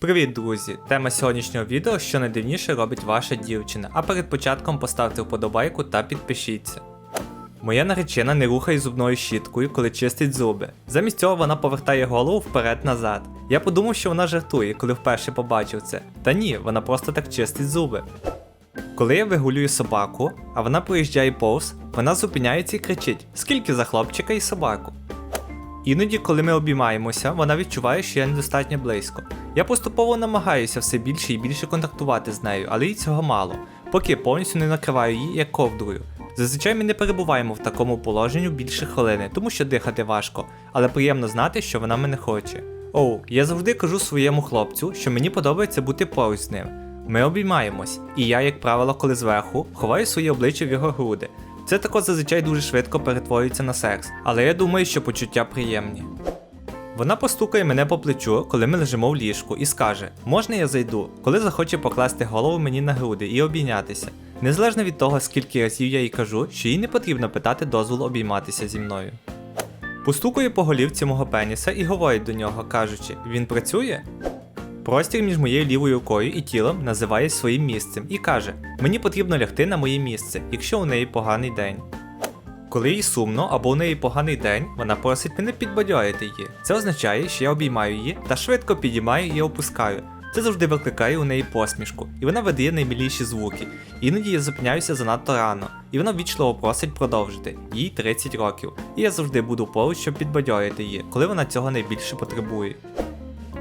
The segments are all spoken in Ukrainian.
Привіт, друзі! Тема сьогоднішнього відео, що найдивніше робить ваша дівчина. А перед початком поставте вподобайку та підпишіться. Моя наречена не рухає зубною щіткою, коли чистить зуби. Замість цього вона повертає голову вперед-назад. Я подумав, що вона жартує, коли вперше побачив це. Та ні, вона просто так чистить зуби. Коли я вигулюю собаку, а вона проїжджає повз, вона зупиняється і кричить: Скільки за хлопчика і собаку? Іноді, коли ми обіймаємося, вона відчуває, що я недостатньо близько. Я поступово намагаюся все більше і більше контактувати з нею, але їй цього мало, поки повністю не накриваю її як ковдрою. Зазвичай ми не перебуваємо в такому положенні більше хвилини, тому що дихати важко, але приємно знати, що вона мене хоче. Оу, я завжди кажу своєму хлопцю, що мені подобається бути поруч з ним. Ми обіймаємось, і я, як правило, коли зверху, ховаю своє обличчя в його груди. Це тако зазвичай дуже швидко перетворюється на секс, але я думаю, що почуття приємні. Вона постукає мене по плечу, коли ми лежимо в ліжку, і скаже: Можна я зайду, коли захоче покласти голову мені на груди і обійнятися. Незалежно від того, скільки разів я їй кажу, що їй не потрібно питати дозволу обійматися зі мною. Постукує по голівці мого пеніса і говорить до нього, кажучи, він працює? Простір між моєю лівою рукою і тілом називає своїм місцем і каже: Мені потрібно лягти на моє місце, якщо у неї поганий день. Коли їй сумно або у неї поганий день, вона просить мене підбадьорити її. Це означає, що я обіймаю її та швидко підіймаю і опускаю. Це завжди викликає у неї посмішку, і вона видає наймиліші звуки. Іноді я зупиняюся занадто рано, і вона вічливо просить продовжити. Їй 30 років, і я завжди буду поруч, щоб підбадьорити її, коли вона цього найбільше потребує.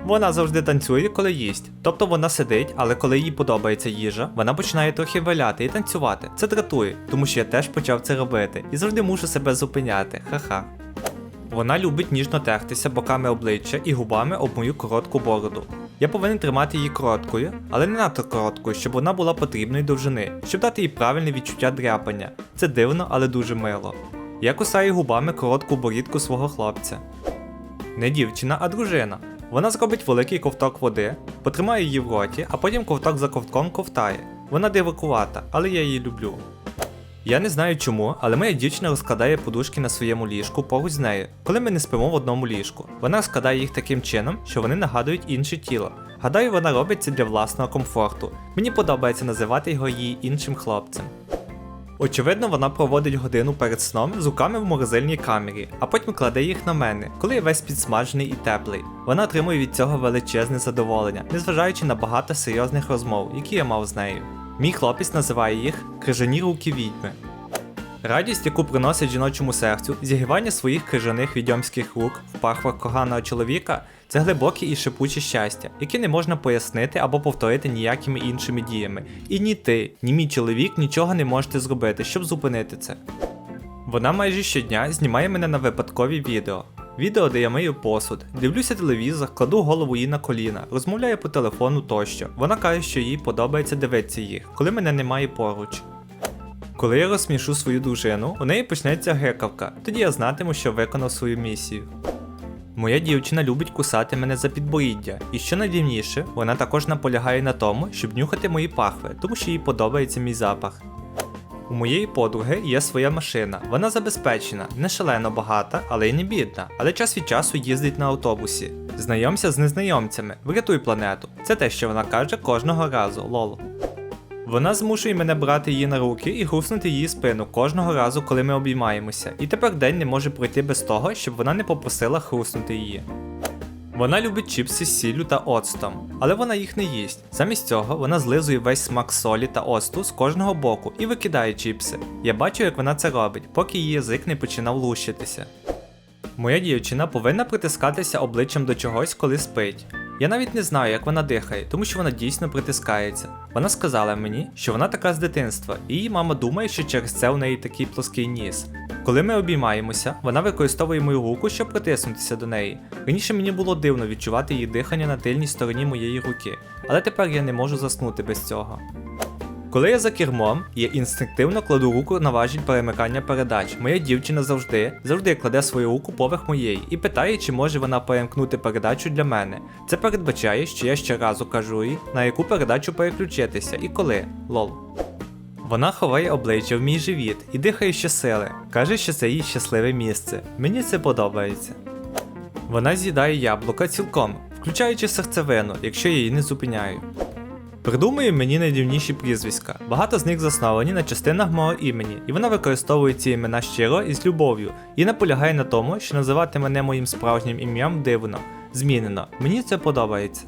Вона завжди танцює, коли їсть. Тобто вона сидить, але коли їй подобається їжа, вона починає трохи валяти і танцювати. Це дратує, тому що я теж почав це робити і завжди мушу себе зупиняти. Ха-ха. Вона любить ніжно тертися боками обличчя і губами об мою коротку бороду. Я повинен тримати її короткою, але не надто короткою, щоб вона була потрібної довжини, щоб дати їй правильне відчуття дряпання. Це дивно, але дуже мило. Я кусаю губами коротку борідку свого хлопця. Не дівчина, а дружина. Вона зробить великий ковток води, потримає її в роті, а потім ковток за ковтком ковтає. Вона дивакувата, але я її люблю. Я не знаю чому, але моя дівчина розкладає подушки на своєму ліжку поруч з нею, коли ми не спимо в одному ліжку. Вона розкладає їх таким чином, що вони нагадують інше тіло. Гадаю, вона робить це для власного комфорту. Мені подобається називати його її іншим хлопцем. Очевидно, вона проводить годину перед сном з руками в морозильній камері, а потім кладе їх на мене, коли я весь підсмажений і теплий. Вона отримує від цього величезне задоволення, незважаючи на багато серйозних розмов, які я мав з нею. Мій хлопець називає їх крижані руки відьми. Радість, яку приносить жіночому серцю, зігрівання своїх крижаних відьомських рук в пахвах коханого чоловіка це глибоке і шипуче щастя, яке не можна пояснити або повторити ніякими іншими діями. І ні ти, ні мій чоловік нічого не можете зробити, щоб зупинити це. Вона майже щодня знімає мене на випадкові відео. Відео, де я мию посуд, дивлюся телевізор, кладу голову їй на коліна, розмовляю по телефону тощо. Вона каже, що їй подобається дивитися їх, коли мене немає поруч. Коли я розсмішу свою дружину, у неї почнеться гекавка, тоді я знатиму, що виконав свою місію. Моя дівчина любить кусати мене за підборіддя, і що найдивніше, вона також наполягає на тому, щоб нюхати мої пахви, тому що їй подобається мій запах. У моєї подруги є своя машина. Вона забезпечена, не шалено багата, але й не бідна, але час від часу їздить на автобусі. Знайомся з незнайомцями, врятуй планету. Це те, що вона каже кожного разу, лол. Вона змушує мене брати її на руки і гуснути її спину кожного разу, коли ми обіймаємося, і тепер день не може пройти без того, щоб вона не попросила хруснути її. Вона любить чіпси з сіллю та оцтом, але вона їх не їсть. Замість цього вона злизує весь смак солі та оцту з кожного боку і викидає чіпси. Я бачу, як вона це робить, поки її язик не починав лущитися. Моя дівчина повинна притискатися обличчям до чогось, коли спить. Я навіть не знаю, як вона дихає, тому що вона дійсно притискається. Вона сказала мені, що вона така з дитинства, і її мама думає, що через це у неї такий плоский ніс. Коли ми обіймаємося, вона використовує мою руку, щоб притиснутися до неї. Раніше мені було дивно відчувати її дихання на тильній стороні моєї руки, але тепер я не можу заснути без цього. Коли я за кермом, я інстинктивно кладу руку на важіль перемикання передач. Моя дівчина завжди, завжди кладе свою руку поверх моєї і питає, чи може вона перемкнути передачу для мене. Це передбачає, що я щоразу кажу їй, на яку передачу переключитися і коли. Лол. Вона ховає обличчя в мій живіт і дихає щосили. Каже, що це її щасливе місце. Мені це подобається. Вона з'їдає яблука цілком, включаючи серцевину, якщо я її не зупиняю. Придумує мені найдивніші прізвиська. Багато з них засновані на частинах мого імені, і вона використовує ці імена щиро і з любов'ю, і наполягає на тому, що називати мене моїм справжнім ім'ям дивно, змінено. Мені це подобається.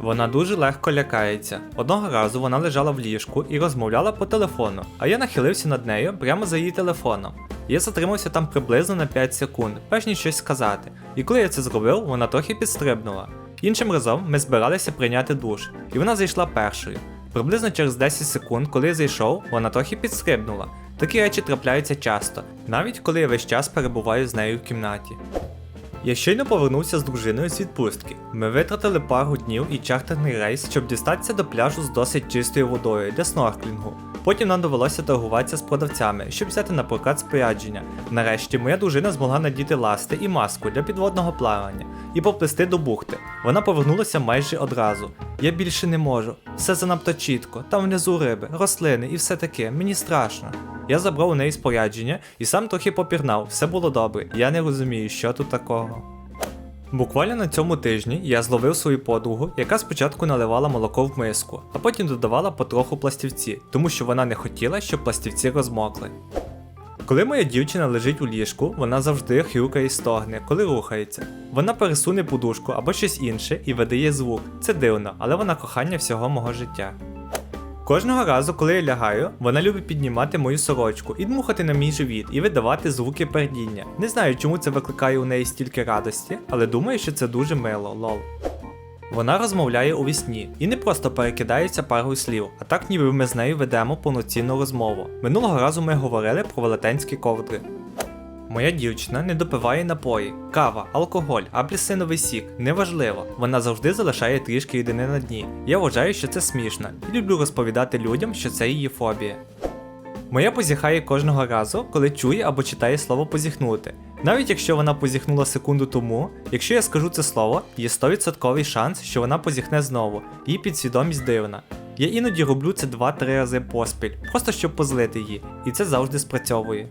Вона дуже легко лякається. Одного разу вона лежала в ліжку і розмовляла по телефону, а я нахилився над нею прямо за її телефоном. Я затримався там приблизно на 5 секунд, перш ніж щось сказати. І коли я це зробив, вона трохи підстрибнула. Іншим разом ми збиралися прийняти душ, і вона зайшла першою. Приблизно через 10 секунд, коли я зайшов, вона трохи підстрибнула. Такі речі трапляються часто, навіть коли я весь час перебуваю з нею в кімнаті. Я щойно повернувся з дружиною з відпустки. Ми витратили пару днів і чартерний рейс, щоб дістатися до пляжу з досить чистою водою для снорклінгу. Потім нам довелося торгуватися з продавцями, щоб взяти на прокат спорядження. Нарешті моя дружина змогла надіти ласти і маску для підводного плавання і поплисти до бухти. Вона повернулася майже одразу. Я більше не можу. Все занадто чітко, там внизу риби, рослини і все таке, мені страшно. Я забрав у неї спорядження і сам трохи попірнав, все було добре, я не розумію, що тут такого. Буквально на цьому тижні я зловив свою подругу, яка спочатку наливала молоко в миску, а потім додавала потроху пластівці, тому що вона не хотіла, щоб пластівці розмокли. Коли моя дівчина лежить у ліжку, вона завжди хрюкає і стогне, коли рухається. Вона пересуне подушку або щось інше і видає звук. Це дивно, але вона кохання всього мого життя. Кожного разу, коли я лягаю, вона любить піднімати мою сорочку і дмухати на мій живіт і видавати звуки пердіння. Не знаю, чому це викликає у неї стільки радості, але думаю, що це дуже мило, лол. Вона розмовляє у вісні і не просто перекидається парою слів, а так ніби ми з нею ведемо повноцінну розмову. Минулого разу ми говорили про велетенські ковдри. Моя дівчина не допиває напої, кава, алкоголь, апельсиновий сік, неважливо. Вона завжди залишає трішки рідини на дні. Я вважаю, що це смішно, і люблю розповідати людям, що це її фобія. Моя позіхає кожного разу, коли чує або читає слово позіхнути. Навіть якщо вона позіхнула секунду тому, якщо я скажу це слово, є 100% шанс, що вона позіхне знову, її підсвідомість дивна. Я іноді роблю це 2-3 рази поспіль, просто щоб позлити її, і це завжди спрацьовує.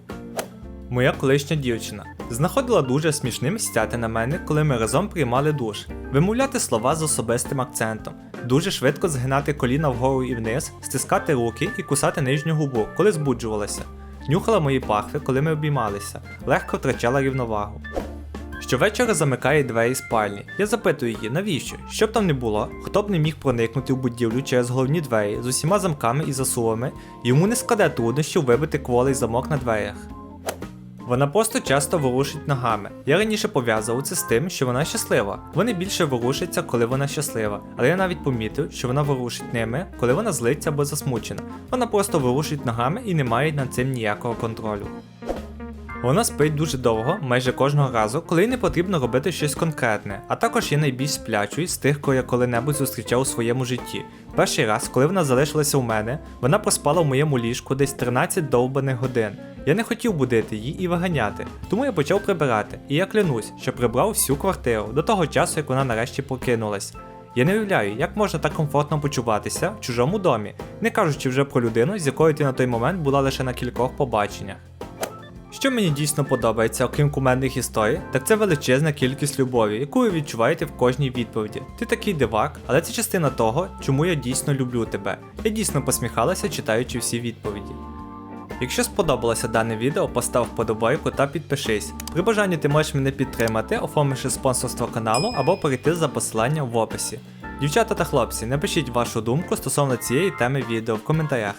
Моя колишня дівчина знаходила дуже смішним стяти на мене, коли ми разом приймали душ, вимовляти слова з особистим акцентом, дуже швидко згинати коліна вгору і вниз, стискати руки і кусати нижню губу, коли збуджувалася. Нюхала мої пахви, коли ми обіймалися, легко втрачала рівновагу. Щовечора замикає двері спальні. Я запитую її, навіщо? Щоб там не було, хто б не міг проникнути в будівлю через головні двері з усіма замками і засувами, йому не складе труднощів вибити кволий замок на дверях. Вона просто часто ворушить ногами. Я раніше пов'язував це з тим, що вона щаслива. Вони більше ворушаться, коли вона щаслива, але я навіть помітив, що вона ворушить ними, коли вона злиться або засмучена. Вона просто ворушить ногами і не має над цим ніякого контролю. Вона спить дуже довго, майже кожного разу, коли їй не потрібно робити щось конкретне, а також є найбільш сплячою з тих, кого я коли-небудь зустрічав у своєму житті. Перший раз, коли вона залишилася у мене, вона проспала в моєму ліжку десь 13 довбаних годин. Я не хотів будити її і виганяти, тому я почав прибирати, і я клянусь, що прибрав всю квартиру до того часу, як вона нарешті покинулась. Я не уявляю, як можна так комфортно почуватися в чужому домі, не кажучи вже про людину, з якою ти на той момент була лише на кількох побаченнях. Що мені дійсно подобається, окрім кумедних історій, так це величезна кількість любові, яку ви відчуваєте в кожній відповіді. Ти такий дивак, але це частина того, чому я дійсно люблю тебе. Я дійсно посміхалася, читаючи всі відповіді. Якщо сподобалося дане відео, постав вподобайку та підпишись. При бажанні ти можеш мене підтримати, оформивши спонсорство каналу або перейти за посиланням в описі. Дівчата та хлопці, напишіть вашу думку стосовно цієї теми відео в коментарях.